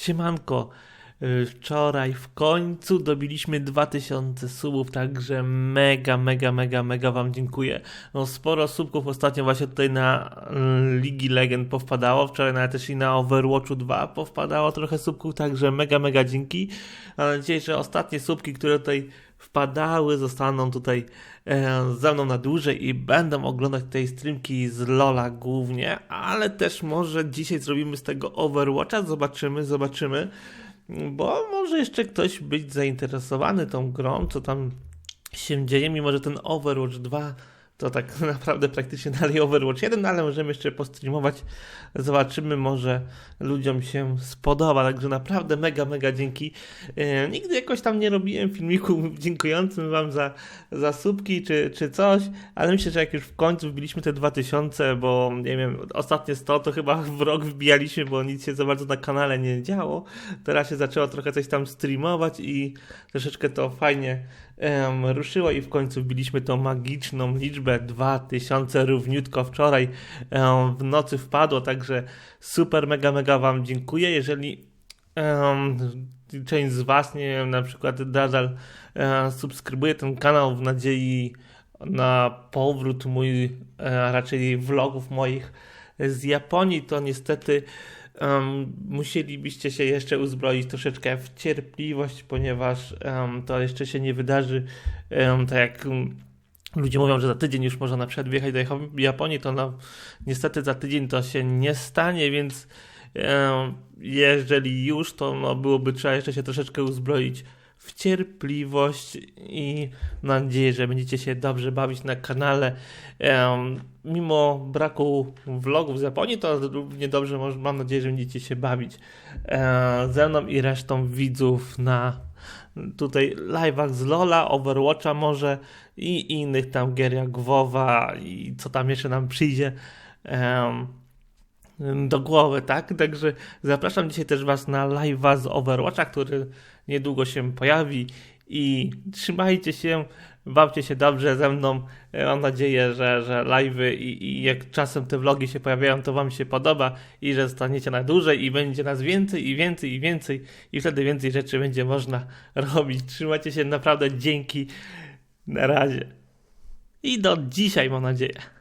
Siemanko, wczoraj w końcu dobiliśmy 2000 subów, także mega, mega, mega, mega wam dziękuję. No sporo subków ostatnio właśnie tutaj na y, Ligi Legend powpadało, wczoraj nawet też i na Overwatchu 2 powpadało trochę subków, także mega, mega dzięki. Mam nadzieję, że ostatnie subki, które tutaj wpadały, zostaną tutaj e, ze mną na dłużej i będą oglądać tej streamki z Lola głównie, ale też może dzisiaj zrobimy z tego Overwatcha, zobaczymy, zobaczymy, bo może jeszcze ktoś być zainteresowany tą grą, co tam się dzieje, mimo że ten Overwatch 2 to tak naprawdę praktycznie dalej Overwatch 1, ale możemy jeszcze postreamować. Zobaczymy, może ludziom się spodoba. Także naprawdę mega, mega dzięki. E, nigdy jakoś tam nie robiłem filmiku dziękującym Wam za, za subki czy, czy coś, ale myślę, że jak już w końcu wbiliśmy te 2000, bo nie wiem, ostatnie 100 to chyba w rok wbijaliśmy, bo nic się za bardzo na kanale nie działo. Teraz się zaczęło trochę coś tam streamować i troszeczkę to fajnie um, ruszyło i w końcu wbiliśmy tą magiczną liczbę 2000 równiutko wczoraj w nocy wpadło, także super, mega, mega Wam dziękuję. Jeżeli część z Was, nie wiem, na przykład um, subskrybuje ten kanał w nadziei na powrót mój, a raczej vlogów moich z Japonii, to niestety um, musielibyście się jeszcze uzbroić troszeczkę w cierpliwość, ponieważ um, to jeszcze się nie wydarzy um, tak jak ludzie mówią, że za tydzień już można na przykład wjechać do Japonii, to no, niestety za tydzień to się nie stanie, więc jeżeli już, to no, byłoby trzeba jeszcze się troszeczkę uzbroić w cierpliwość i nadzieję, że będziecie się dobrze bawić na kanale. mimo braku vlogów z Japonii, to równie dobrze mam nadzieję, że będziecie się bawić ze mną i resztą widzów na tutaj live'ach z Lola, Overwatcha może i innych tam gier jak WoWa i co tam jeszcze nam przyjdzie do głowy, tak? Także zapraszam dzisiaj też Was na live'a z Overwatcha, który niedługo się pojawi i trzymajcie się, bawcie się dobrze ze mną. Mam nadzieję, że, że live'y i, i jak czasem te vlogi się pojawiają, to Wam się podoba i że zostaniecie na dłużej i będzie nas więcej i więcej i więcej i wtedy więcej rzeczy będzie można robić. Trzymajcie się naprawdę, dzięki, na razie. I do dzisiaj mam nadzieję.